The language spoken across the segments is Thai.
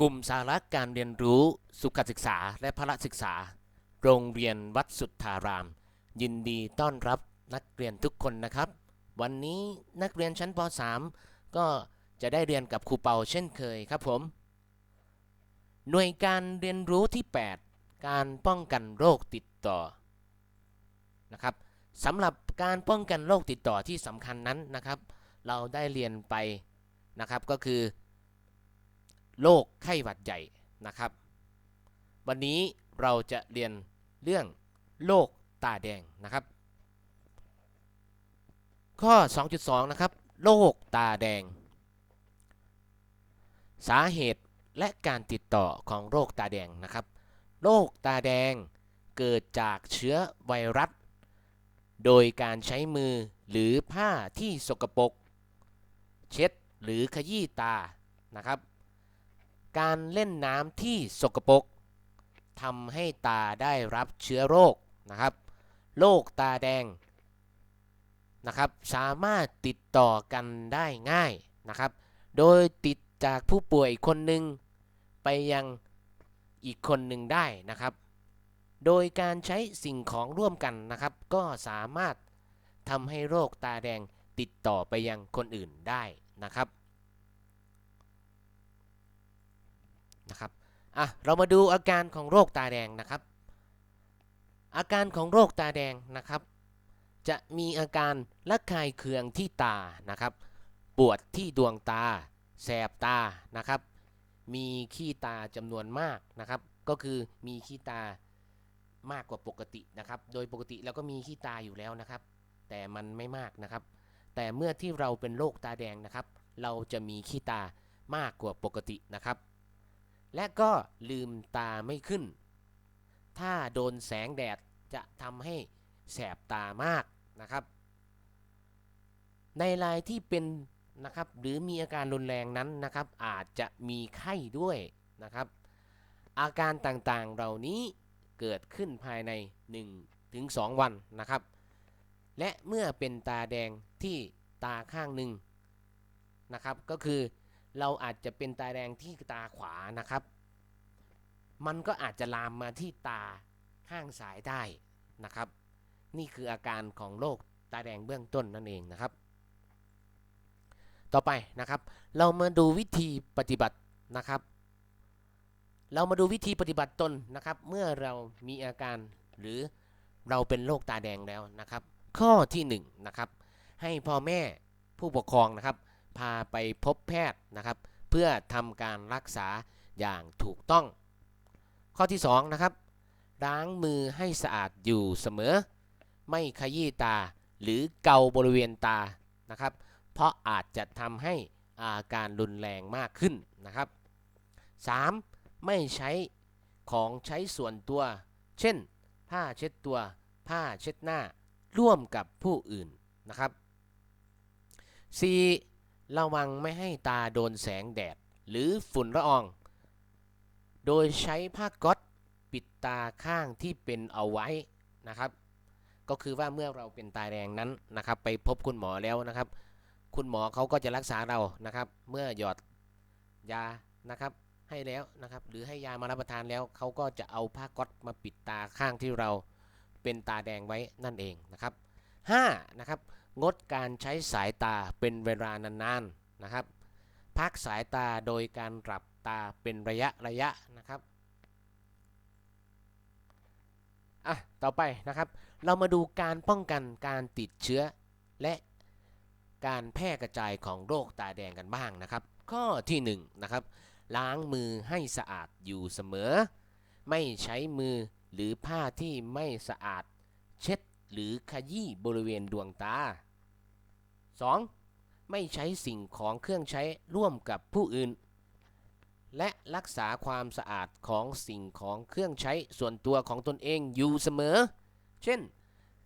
กลุ่มสาระการเรียนรู้สุขศึกษาและพละศึกษา โรงเรียนวัดสุทธาราม ยินดีต้อนรับนักเรียนทุกคนนะครับ วันนี้นักเรียนชั้นป .3 ก็จะได้เรียนกับครูเปาเช่นเคยครับผม หน่วยการเรียนรู้ที่ 8 การป้องกันโรคติดต่อนะครับสำหรับการป้องกันโรคติดต่อที่สำคัญนั้นนะครับ เราได้เรียนไปนะครับก็คือ โรคไข้หวัดใหญ่นะครับ วันนี้เราจะเรียนเรื่องโรคตาแดงนะครับ ข้อ 2.2 นะครับโรคตาแดง สาเหตุและการติดต่อของโรคตาแดงนะครับโรคตาแดงเกิดจากเชื้อไวรัส โดยการใช้มือหรือผ้าที่สกปรกเช็ดหรือขยี้ตานะครับ การเล่นน้ำที่สกปรกทำให้ตาได้รับเชื้อโรคนะครับ โรคตาแดงนะครับ สามารถติดต่อกันได้ง่ายนะครับ โดยติดจากผู้ป่วยคนหนึ่งไปยังอีกคนหนึ่งได้นะครับ โดยการใช้สิ่งของร่วมกันนะครับ ก็สามารถทำให้โรคตาแดงติดต่อไปยังคนอื่นได้นะครับ นะครับอะเรามาดูอาการของโรคตาแดงนะครับ อาการของโรคตาแดงนะครับ จะมีอาการระคายเคืองที่ตานะครับ ปวดที่ดวงตา แสบตานะครับ มีขี้ตาจำนวนมากนะครับ ก็คือมีขี้ตามากกว่าปกตินะครับ โดยปกติเราก็มีขี้ตาอยู่แล้วนะครับ แต่มันไม่มากนะครับ แต่เมื่อที่เราเป็นโรคตาแดงนะครับ เราจะมีขี้ตามากกว่าปกตินะครับ และก็ลืมตาไม่ขึ้น ถ้าโดนแสงแดดจะทำให้แสบตามากนะครับ ในรายที่เป็นนะครับหรือมีอาการรุนแรงนั้นนะครับ อาจจะมีไข้ด้วยนะครับ อาการต่างๆเหล่านี้เกิดขึ้นภายใน 1-2 วันนะครับ และเมื่อเป็นตาแดงที่ตาข้างหนึ่งนะครับ ก็คือ เราอาจจะเป็นตาแดงที่ตาขวานะครับ มันก็อาจจะลามมาที่ตาข้างซ้ายได้นะครับ นี่คืออาการของโรคตาแดงเบื้องต้นนั่นเองนะครับ ต่อไปนะครับ เรามาดูวิธีปฏิบัตินะครับ เรามาดูวิธีปฏิบัติตนนะครับ เมื่อเรามีอาการหรือเราเป็นโรคตาแดงแล้วนะครับ ข้อที่1นงนะครับให้พ่อแม่ผู้ปกครองนะครับ พาไปพบแพทย์นะครับ เพื่อทำการรักษาอย่างถูกต้อง ข้อที่2นะครับล้างมือให้สะอาดอยู่เสมอ ไม่ขยี้ตาหรือเกาบริเวณตานะครับ เพราะอาจจะทำให้อาการรุนแรงมากขึ้นนะครับ 3. ไม่ใช้ของใช้ส่วนตัว เช่น ผ้าเช็ดตัว ผ้าเช็ดหน้า ร่วมกับผู้อื่นนะครับ 4. ระวังไม่ให้ตาโดนแสงแดด หรือฝุ่นละออง โดยใช้ผ้าก๊อตปิดตาข้างที่เป็นเอาไว้นะครับ ก็คือว่าเมื่อเราเป็นตาแดงนั้นนะครับ ไปพบคุณหมอแล้วนะครับ คุณหมอเขาก็จะรักษาเรานะครับ เมื่อหยอดยานะครับให้แล้วนะครับ หรือให้ยามารับประทานแล้วเขาก็จะเอาผ้าก๊อตมาปิดตาข้างที่เราเป็นตาแดงไว้นั่นเองนะครับ 5. นะครับ งดการใช้สายตาเป็นเวลานานๆนะครับ พักสายตาโดยการหลับตาเป็นระยะระยะนะครับอะต่อไปนะครับ เรามาดูการป้องกันการติดเชื้อ และการแพร่กระจายของโรคตาแดงกันบ้างนะครับ ข้อที่1นงนะครับ ล้างมือให้สะอาดอยู่เสมอ ไม่ใช้มือหรือผ้าที่ไม่สะอาด เช็ดหรือขยี้บริเวณดวงตา 2. ไม่ใช้สิ่งของเครื่องใช้ร่วมกับผู้อื่น และรักษาความสะอาดของสิ่งของเครื่องใช้ส่วนตัวของตนเองอยู่เสมอ เช่น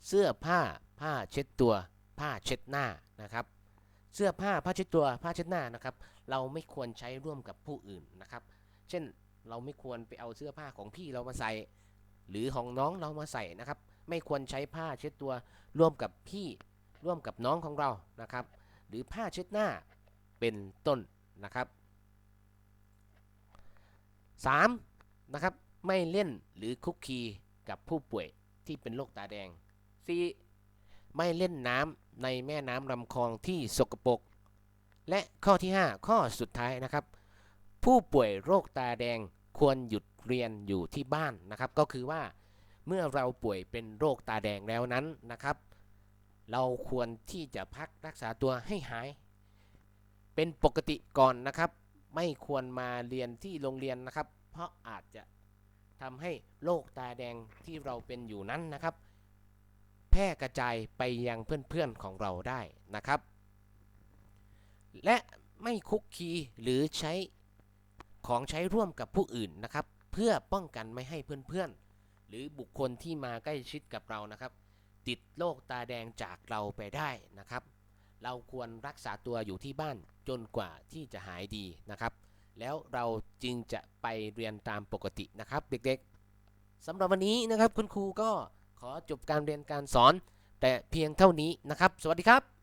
เสื้อผ้าผ้าเช็ดตัว ผ้าเช็ดหน้านะครับ เสื้อผ้าผ้าเช็ดตัวผ้าเช็ดหน้านะครับ เราไม่ควรใช้ร่วมกับผู้อื่นนะครับ เช่นเราไม่ควรไปเอาเสื้อผ้าของพี่เรามาใส่ หรือของน้องเรามาใส่นะครับ ไม่ควรใช้ผ้าเช็ดตัวร่วมกับพี่ ร่วมกับน้องของเรานะครับ หรือผ้าเช็ดหน้าเป็นต้นนะครับ 3. นะครับไม่เล่นหรือคุกคีกับผู้ป่วยที่เป็นโรคตาแดง 4. ไม่เล่นน้ำในแม่น้ำลำคลองที่สกปรกและข้อที่ 5 ข้อสุดท้ายนะครับ ผู้ป่วยโรคตาแดงควรหยุดเรียนอยู่ที่บ้านนะครับ ก็คือว่าเมื่อเราป่วยเป็นโรคตาแดงแล้วนั้นนะครับ เราควรที่จะพักรักษาตัวให้หาย เป็นปกติก่อนนะครับ ไม่ควรมาเรียนที่โรงเรียนนะครับ เพราะอาจจะทำให้โรคตาแดงที่เราเป็นอยู่นั้นนะครับ แพร่กระจายไปยังเพื่อนๆของเราได้นะครับ และไม่คุกคีหรือใช้ของใช้ร่วมกับผู้อื่นนะครับ เพื่อป้องกันไม่ให้เพื่อนๆ หรือบุคคลที่มาใกล้ชิดกับเรานะครับ ติดโรคตาแดงจากเราไปได้นะครับ เราควรรักษาตัวอยู่ที่บ้านจนกว่าที่จะหายดีนะครับ แล้วเราจึงจะไปเรียนตามปกตินะครับเด็กๆสำหรับวันนี้นะครับคุณครูก็ขอจบการเรียนการสอน แต่เพียงเท่านี้นะครับ สวัสดีครับ